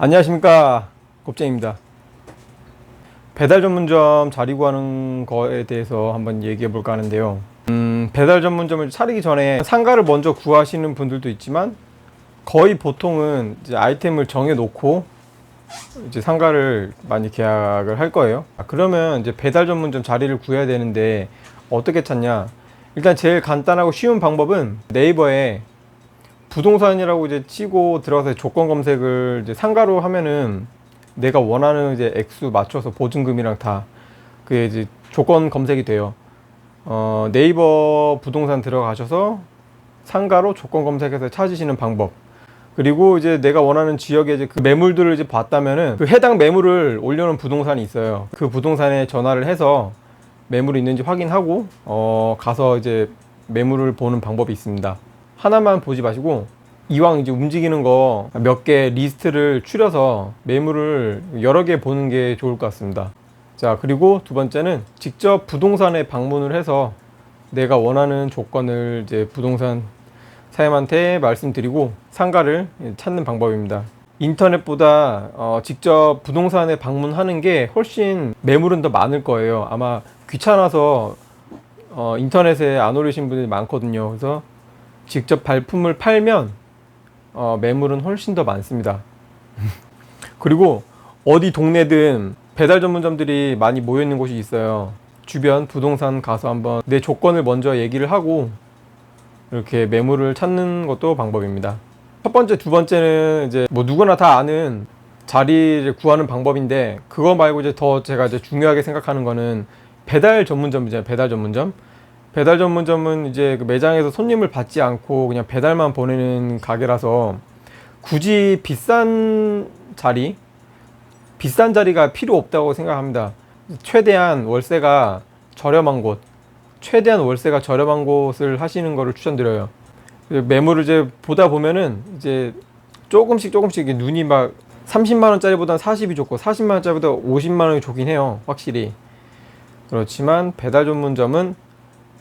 안녕하십니까. 곱쟁입니다. 배달 전문점 자리 구하는 거에 대해서 한번 얘기해 볼까 하는데요. 음, 배달 전문점을 차리기 전에 상가를 먼저 구하시는 분들도 있지만 거의 보통은 이제 아이템을 정해 놓고 이제 상가를 많이 계약을 할 거예요. 아, 그러면 이제 배달 전문점 자리를 구해야 되는데 어떻게 찾냐? 일단 제일 간단하고 쉬운 방법은 네이버에 부동산이라고 이제 치고 들어가서 조건 검색을 이제 상가로 하면은 내가 원하는 이제 액수 맞춰서 보증금이랑 다 그게 이제 조건 검색이 돼요. 어, 네이버 부동산 들어가셔서 상가로 조건 검색해서 찾으시는 방법. 그리고 이제 내가 원하는 지역에 이제 그 매물들을 이제 봤다면은 그 해당 매물을 올려놓은 부동산이 있어요. 그 부동산에 전화를 해서 매물이 있는지 확인하고 어, 가서 이제 매물을 보는 방법이 있습니다. 하나만 보지 마시고 이왕 이제 움직이는 거 몇 개 리스트를 추려서 매물을 여러 개 보는 게 좋을 것 같습니다. 자, 그리고 두 번째는 직접 부동산에 방문을 해서 내가 원하는 조건을 이제 부동산 사장님한테 말씀드리고 상가를 찾는 방법입니다. 인터넷보다 어, 직접 부동산에 방문하는 게 훨씬 매물은 더 많을 거예요. 아마 귀찮아서 어, 인터넷에 안 올리신 분들이 많거든요. 그래서 직접 발품을 팔면 어, 매물은 훨씬 더 많습니다. 그리고 어디 동네든 배달 전문점들이 많이 모여 있는 곳이 있어요. 주변 부동산 가서 한번 내 조건을 먼저 얘기를 하고 이렇게 매물을 찾는 것도 방법입니다. 첫 번째, 두 번째는 이제 뭐 누구나 다 아는 자리를 구하는 방법인데 그거 말고 이제 더 제가 이제 중요하게 생각하는 거는 배달 전문점이잖아요. 배달 전문점. 배달 전문점은 이제 그 매장에서 손님을 받지 않고 그냥 배달만 보내는 가게라서 굳이 비싼 자리, 비싼 자리가 필요 없다고 생각합니다. 최대한 월세가 저렴한 곳, 최대한 월세가 저렴한 곳을 하시는 거를 추천드려요. 그 매물을 이제 보다 보면은 이제 조금씩 조금씩 눈이 막 30만 원짜리보다 40이 좋고 40만 원짜리보다 50만 원이 좋긴 해요. 확실히. 그렇지만 배달 전문점은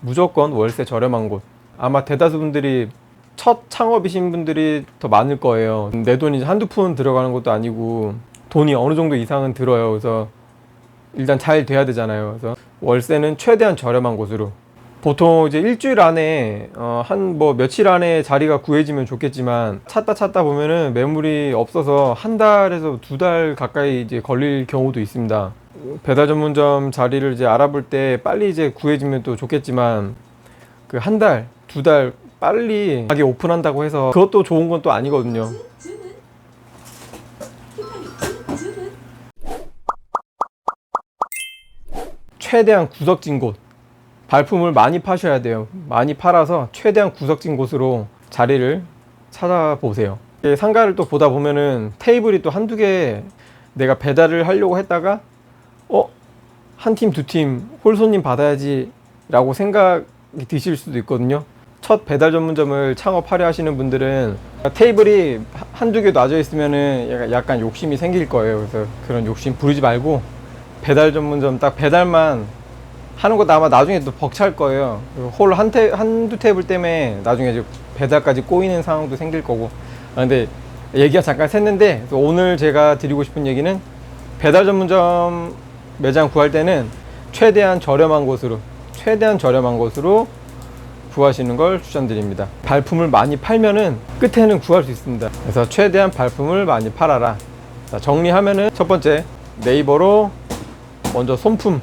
무조건 월세 저렴한 곳. 아마 대다수 분들이 첫 창업이신 분들이 더 많을 거예요. 내 돈이 한두 푼 들어가는 것도 아니고 돈이 어느 정도 이상은 들어요. 그래서 일단 잘 돼야 되잖아요. 그래서 월세는 최대한 저렴한 곳으로. 보통 이제 일주일 안에 어, 한 뭐 며칠 안에 자리가 구해지면 좋겠지만 찾다 찾다 보면은 매물이 없어서 한 달에서 두 달 가까이 이제 걸릴 경우도 있습니다. 배달 전문점 자리를 이제 알아볼 때 빨리 이제 구해지면 또 좋겠지만 그 한 달, 두 달 빨리 가게 오픈한다고 해서 그것도 좋은 건 또 아니거든요. 최대한 구석진 곳 발품을 많이 파셔야 돼요. 많이 팔아서 최대한 구석진 곳으로 자리를 찾아보세요. 상가를 또 보다 보면은 테이블이 또 한두 개 내가 배달을 하려고 했다가 어? 한 팀, 두 팀 홀손님 받아야지 라고 생각이 드실 수도 있거든요. 첫 배달 전문점을 창업하려 하시는 분들은 테이블이 한두 개 놔져 있으면은 약간 욕심이 생길 거예요. 그래서 그런 욕심 부리지 말고 배달 전문점 딱 배달만 하는 것도 아마 나중에 또 벅찰 거예요. 홀 한 테, 한두 테이블 때문에 나중에 이제 배달까지 꼬이는 상황도 생길 거고. 아, 근데 얘기가 잠깐 샜는데 오늘 제가 드리고 싶은 얘기는 배달 전문점 매장 구할 때는 최대한 저렴한 곳으로, 최대한 저렴한 곳으로 구하시는 걸 추천드립니다. 발품을 많이 팔면은 끝에는 구할 수 있습니다. 그래서 최대한 발품을 많이 팔아라. 자, 정리하면은 첫 번째 네이버로 먼저 손품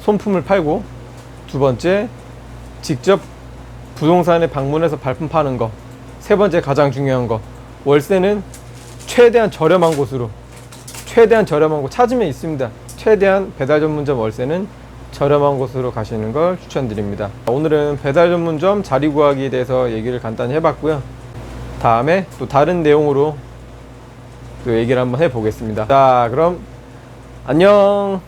손품을 팔고 두 번째 직접 부동산에 방문해서 발품 파는 거. 세 번째 가장 중요한 거. 월세는 최대한 저렴한 곳으로 최대한 저렴한 곳 찾으면 있습니다. 최대한 배달 전문점 월세는 저렴한 곳으로 가시는 걸 추천드립니다. 오늘은 배달 전문점 자리 구하기에 대해서 얘기를 간단히 해봤고요. 다음에 또 다른 내용으로 또 얘기를 한번 해보겠습니다. 자 그럼 안녕